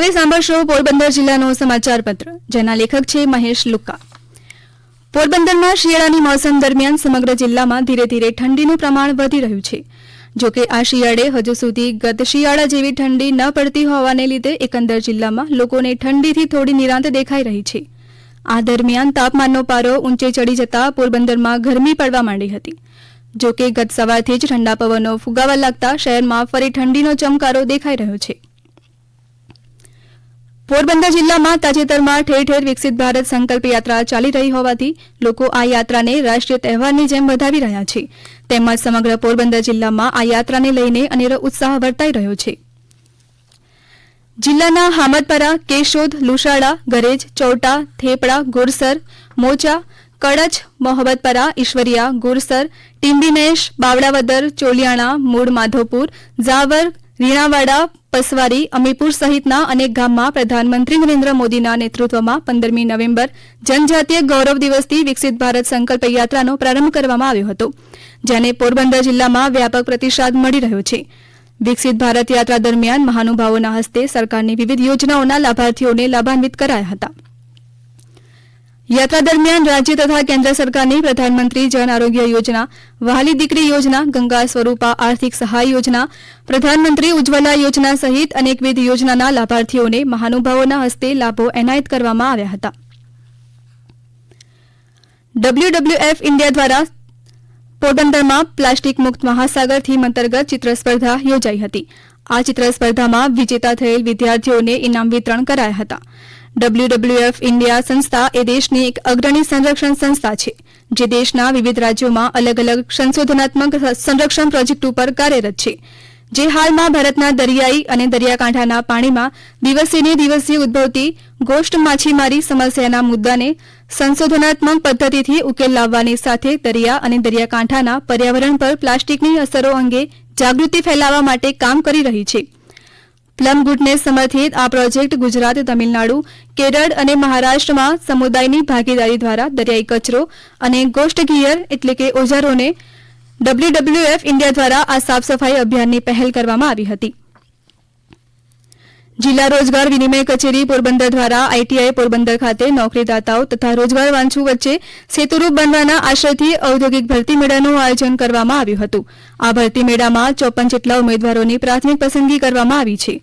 હવે સાંભળશો પોરબંદર જિલ્લાનો સમાચાર પત્ર જેના લેખક છે મહેશ લુકા પોરબંદરમાં શિયાળાની મોસમ દરમિયાન સમગ્ર જિલ્લામાં ધીરે ધીરે ઠંડીનું પ્રમાણ વધી રહ્યું છે. જો કે આ શિયાળે હજુ સુધી ગત શિયાળા જેવી ઠંડી ન પડતી હોવાને લીધે એકંદર જિલ્લામાં લોકોને ઠંડીથી થોડી નિરાંત દેખાઈ રહી છે. આ દરમિયાન તાપમાનનો પારો ઊંચે ચડી જતા પોરબંદરમાં ગરમી પડવા માંડી હતી. જો કે ગત સવારથી જ ઠંડા પવનો ફુગાવા લાગતા શહેરમાં ફરી ઠંડીનો ચમકારો દેખાઈ રહ્યો છે. પોરબંદર જિલ્લામાં તાજેતરમાં ઠેર ઠેર વિકસિત ભારત સંકલ્પ યાત્રા ચાલી રહી હોવાથી લોકો આ યાત્રાને રાષ્ટ્રીય તહેવારની જેમ વધાવી રહ્યા છે. તેમજ સમગ્ર પોરબંદર જિલ્લામાં આ યાત્રાને લઈને અનેરો ઉત્સાહ વર્તાઈ રહ્યો છે. જિલ્લાના હામદપરા, કેશોદ, લુશાળા, ગરેજ, ચૌટા, થેપડા, ગુરસર મોચા કડચ મોહબ્બતપરા ઈશ્વરિયા, ગુરસર, ટીંબીનેશ બાવડાવદર ચોલિયાણા, મૂળ માધોપુર, ઝાવર, રીણાવાડા પસવારી અમીપુર સહિતના અનેક ગામમાં પ્રધાનમંત્રી નરેન્દ્ર મોદીના નેતૃત્વમાં પંદરમી નવેમ્બર જનજાતીય ગૌરવ દિવસથી વિકસિત ભારત સંકલ્પ યાત્રાનો પ્રારંભ કરવામાં આવ્યો હતો, જેને પોરબંદર જિલ્લામાં વ્યાપક પ્રતિસાદ મળી રહ્યો છે. વિકસિત ભારત યાત્રા દરમિયાન મહાનુભાવોના હસ્તે સરકારની વિવિધ યોજનાઓના લાભાર્થીઓને લાભાન્વિત કરાયા હતા. યાત્રા દરમિયાન રાજ્ય તથા કેન્દ્ર સરકારની પ્રધાનમંત્રી જન આરોગ્ય યોજના, વહાલી દીકરી યોજના, ગંગા સ્વરૂપા આર્થિક સહાય યોજના, પ્રધાનમંત્રી ઉજ્જવલા યોજના સહિત અનેકવિધ યોજનાના લાભાર્થીઓને મહાનુભાવોના હસ્તે લાભો એનાયત કરવામાં આવ્યા હતા. ડબ્લ્યુડબ્લ્યુએફ ઇન્ડિયા દ્વારા પોરબંદરમાં પ્લાસ્ટિક મુક્ત મહાસાગર થીમ અંતર્ગત ચિત્ર સ્પર્ધા યોજાઈ હતી. આ ચિત્ર સ્પર્ધામાં વિજેતા થયેલ વિદ્યાર્થીઓને ઇનામ વિતરણ કરાયા હતા. ડબ્લ્યુડબ્લ્યુએફ ઇન્ડિયા સંસ્થા એ દેશની એક અગ્રણી સંરક્ષણ સંસ્થા છે, જે દેશના વિવિધ રાજ્યોમાં અલગ અલગ સંશોધનાત્મક સંરક્ષણ પ્રોજેક્ટ ઉપર કાર્યરત છે. જે હાલમાં ભારતના દરિયાઈ અને દરિયાકાંઠાના પાણીમાં દિવસે ને દિવસે ઉદ્ભવતી ગોષ્ઠ માછીમારી સમસ્યાના મુદ્દાને સંશોધનાત્મક પદ્ધતિથી ઉકેલ લાવવાની સાથે દરિયા અને દરિયાકાંઠાના પર્યાવરણ પર પ્લાસ્ટિકની અસરો અંગે જાગૃતિ ફેલાવવા માટે કામ કરી રહી છે. પ્લમ ગુટને સમર્થિત આ પ્રોજેક્ટ ગુજરાત, તમિલનાડુ, કેરળ અને મહારાષ્ટ્રમાં સમુદાયની ભાગીદારી દ્વારા દરિયાઈ કચરો અને ગોસ્ટ ગિયર એટલે કે ઓજારોને ડબલ્યુડબલ્યુએફ ઇન્ડિયા દ્વારા આ સાફ સફાઈ અભિયાનની પહેલ કરવામાં આવી હતી. જિલ્લા રોજગાર વિનિમય કચેરી પોરબંદર દ્વારા આઈટીઆઈ પોરબંદર ખાતે નોકરીદાતાઓ તથા રોજગાર વાંચુ વચ્ચે સેતુરૂપ બનવાના આશયથી ઔદ્યોગિક ભરતી મેળાનું આયોજન કરવામાં આવ્યું હતું. આ ભરતી મેળામાં ચોપન જેટલા ઉમેદવારોની પ્રાથમિક પસંદગી કરવામાં આવી છે.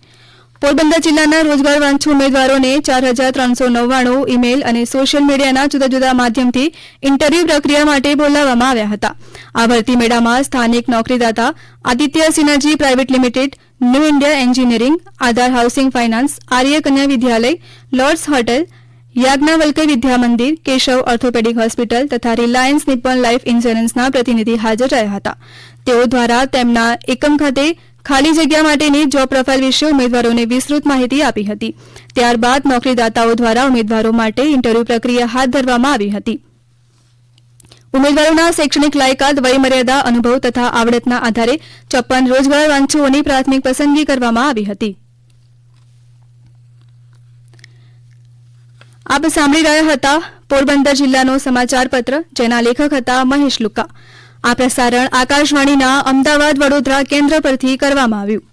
પોરબંદર જિલ્લાના રોજગાર વાંછુ ઉમેદવારોને ચાર હજાર ત્રણસો નવ્વાણું ઇમેલ અને સોશિયલ મીડિયાના જુદા જુદા માધ્યમથી ઇન્ટરવ્યુ પ્રક્રિયા માટે બોલાવવામાં આવ્યા હતા. આ ભરતી મેળામાં સ્થાનિક નોકરીદાતા Aditya synergy private limited, new India engineering, Aadhaar housing finance, Arya Kanya Vidyalaya, Lords hotel Yagnavalkya Vidya Mandir Keshav orthopaedic hospital તથા રિલાયન્સ નિપ્પન લાઇફ ઇન્સ્યોરન્સના પ્રતિનિધિ હાજર રહ્યા હતા. તેઓ દ્વારા તેમના એકમ ખાતે ખાલી જગ્યા માટેની જોબ પ્રોફાઇલ વિશે ઉમેદવારોને વિસ્તૃત માહિતી આપી હતી. ત્યારબાદ નોકરીદાતાઓ દ્વારા ઉમેદવારો માટે ઇન્ટરવ્યુ પ્રક્રિયા હાથ ધરવામાં આવી હતી. ઉમેદવારોના શૈક્ષણિક લાયકાત, વયમર્યાદા, અનુભવ તથા આવડતના આધારે ચોપ્પન રોજગાર વાંચુઓની પ્રાથમિક પસંદગી કરવામાં આવી હતી. આપ સાંભળી રહ્યા હતા પોરબંદર જિલ્લાનો સમાચાર પત્ર જેના લેખક હતા મહેશ લુકા આ પ્રસારણ આકાશવાણીના અમદાવાદ વડોદરા કેન્દ્ર પરથી કરવામાં આવ્યું.